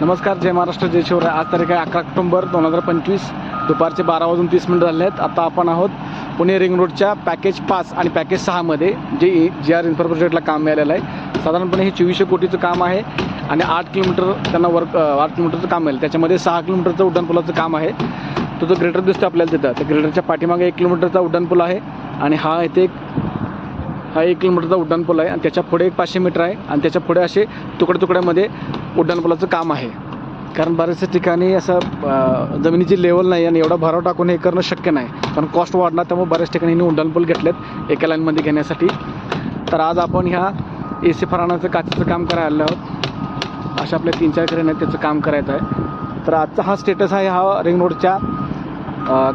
नमस्कार जय महाराष्ट्र जय शिवराय. आज तारीख आहे अकरा ऑक्टोंबर दोन हजार पंचवीस. दुपारचे बारा वाजून तीस मिनिट झाले आहेत. आता आपण आहोत पुणे रिंग रोडच्या पॅकेज पाच आणि पॅकेज सहामध्ये जे जी आर इन्फ्रा प्रोजेक्टला काम मिळालेलं आहे. साधारणपणे हे चोवीसशे कोटीचं काम आहे आणि आठ किलोमीटर त्यांना वर्क आठ किलोमीटरचं काम मिळेल. त्याच्यामध्ये सहा किलोमीटरचं उड्डाणपुलाचं काम आहे. तो जो ग्रेटर दिसतो आपल्याला तिथं त्या ग्रेटरच्या पाठीमागे एक किलोमीटरचा उड्डाणपूल आहे. आणि हा इथे एक हा एक किलोमीटरचा उड्डाणपूल आहे आणि त्याच्या पुढे एक पाचशे मीटर आहे आणि त्याच्या पुढे असे तुकड्या तुकड्यामध्ये उड्डाणपुलाचं काम आहे. कारण बऱ्याचशा ठिकाणी असं जमिनीची लेवल नाही आणि एवढा भराव टाकून हे करणं शक्य नाही. कारण कॉस्ट वाढणार त्यामुळे बऱ्याच ठिकाणी उड्डाणपूल घेतलेत एका लाईनमध्ये घेण्यासाठी. तर आज आपण ह्या ए सी फराणाचं काचेचं काम करायला आलो आहोत. अशा आपल्या तीन चार क्रेन त्याचं काम करायचं आहे. तर आजचा हा स्टेटस आहे हा रिंग रोडच्या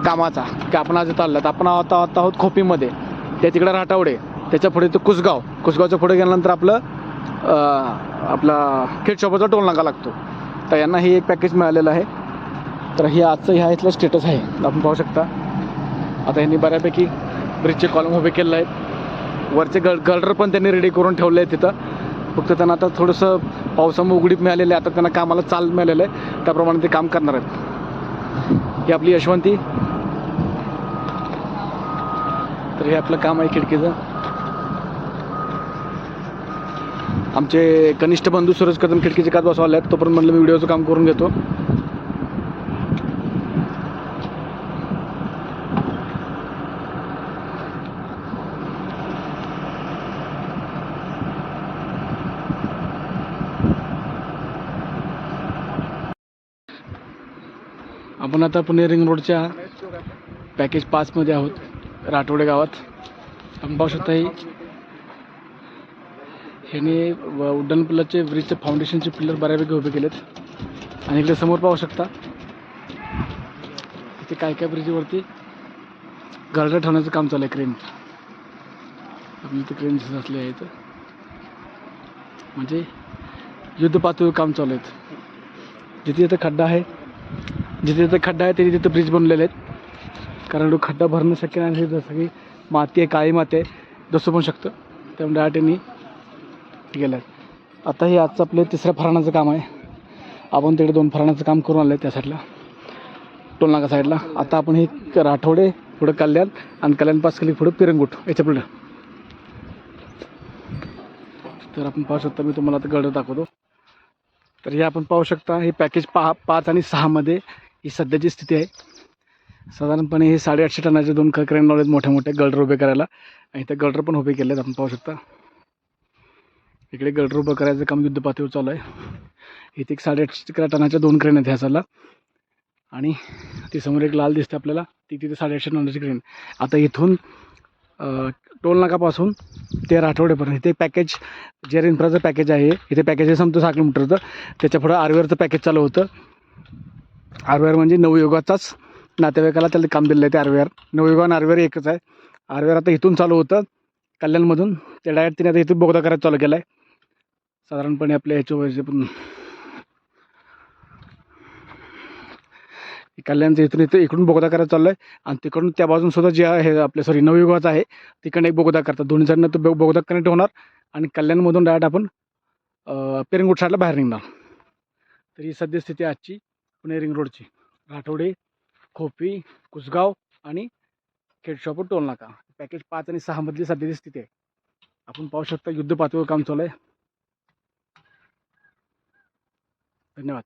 कामाचा. की आपण आज इथं आलो आपण आता आहोत आहोत खोपीमध्ये. त्या तिकडं राटावडे त्याच्या पुढे तो कुसगाव. कुसगावच्या पुढे गेल्यानंतर आपलं आपला खेड शॉपाचा टोल नाका लागतो. तर यांना हे एक पॅकेज मिळालेलं आहे. तर हे आजचं ह्या इथलं स्टेटस आहे. आपण पाहू शकता. आता यांनी बऱ्यापैकी ब्रिजचे कॉलम उभे केलेले आहेत. वरचे गल गल्डर पण त्यांनी रेडी करून ठेवले आहे तिथं. फक्त त्यांना आता थोडंसं पावसामुळे उघडीप मिळालेलं आहे. आता त्यांना कामाला चाल मिळालेलं आहे. त्याप्रमाणे ते काम करणार आहेत. ही आपली यशवंती. तर हे आपलं काम आहे खिडकीचं. आमचे कनिष्ठ बंधू सूरज कदम खिडकीचे काच बसवाले आहेत तोपर्यंत म्हणलं मी व्हिडिओचं काम करून घेतो. आपण आता पुणे रिंग रोडच्या पॅकेज पाचमध्ये आहोत राठोडे गावात. आपण पाहू शकता ही ह्याने व उड्डाण पुलाचे ब्रिजचे फाउंडेशनचे पिल्लर बऱ्यापैकी उभे केलेत. आणि इकडे समोर पाहू शकता इथे काय काय ब्रिजवरती गार्डर ठेवण्याचं काम चालू आहे क्रेन आपली इथे क्रेन दिसत असले आहेत. म्हणजे युद्ध पातळीवर काम चालू आहेत. जिथे जिथं खड्डा आहे जिथे जिथं खड्डा आहे तिथे तिथे ब्रिज बनलेले आहेत. कारण तो खड्डा भरणं शक्य नाही जसं की माती आहे काळी माती आहे जसं पण शकतं. त्यामुळे डायरेक्ट यांनी गेलं आहेत आता हे आजचं आपलं तिसऱ्या फराणाचं काम आहे. आपण तिकडे दोन फराणाचं काम करून आलं आहे त्या साईडला. टोलनाका साईडला. आता आपण हे राठोडे पुढं कल्याण आणि कल्याण पास केली पुढं पिरंगुट याच्या पुढं. तर आपण पाहू शकता मी तुम्हाला आता गड दाखवतो. तर हे आपण पाहू शकता हे पॅकेज पहा पाच आणि सहामध्ये ही सध्याची स्थिती आहे. साधारणपणे हे साडेआठशे टनाचे दोन क क्रेन लावलेत मोठ्या मोठे गल्डर उभे करायला. आणि त्या गल्डर पण उभे केले आहेत आपण पाहू शकता. इकडे गटर उभं करायचं काम युद्ध पातळीवर चालू आहे. इथे एक साडेआठशे टनाच्या दोन क्रेन आहेत ह्या साला. आणि ती समोर एक लाल दिसते आपल्याला. ती तिथे साडेआठशे टनाची क्रेन आता इथून अ, टोल नाकापासून ते इथे पॅकेज जे इन्फ्राचं पॅकेज आहे इथे पॅकेज आहे समजा सहा किलोमीटरचं त्याच्या पुढं आरवेअरचं पॅकेज चालू होतं. आरवेअर म्हणजे नवयुगाचाच नातेवाईकाला त्याला काम दिलेलं आहे ते आरवेआर नवयुगा आणि आरवेअर एकच आहे. आरवेअर आता इथून चालू होतं. कल्याणमधून ते डायरेक्ट तिने आता इथून बोगदा करायला चालू केला आहे साधारणपणे आपल्या ह्याच्या वयचे पण कल्याणचं इथून इथं इकडून बोगदा करायला चाललं आहे आणि तिकडून त्या बाजून सुद्धा जे आहे आपल्या सॉरी नवयुगाचा आहे. तिकडनं एक बोगदा करतात. दोन्ही साईडनं तो बो- बोगदा कनेक्ट होणार. आणि कल्याणमधून डायरेक्ट आपण पेरंगुट साईडला बाहेर निघणार. तर ही सद्यस्थिती आजची. पुणे रिंग रोडची राठोडे खोपी कुसगाव आणि खेडशॉपवर टोल नाका. पॅकेज पाच आणि सहामधली सध्याची स्थिती आहे. आपण पाहू शकता युद्ध पातळीवर काम चालू आहे. धन्यवाद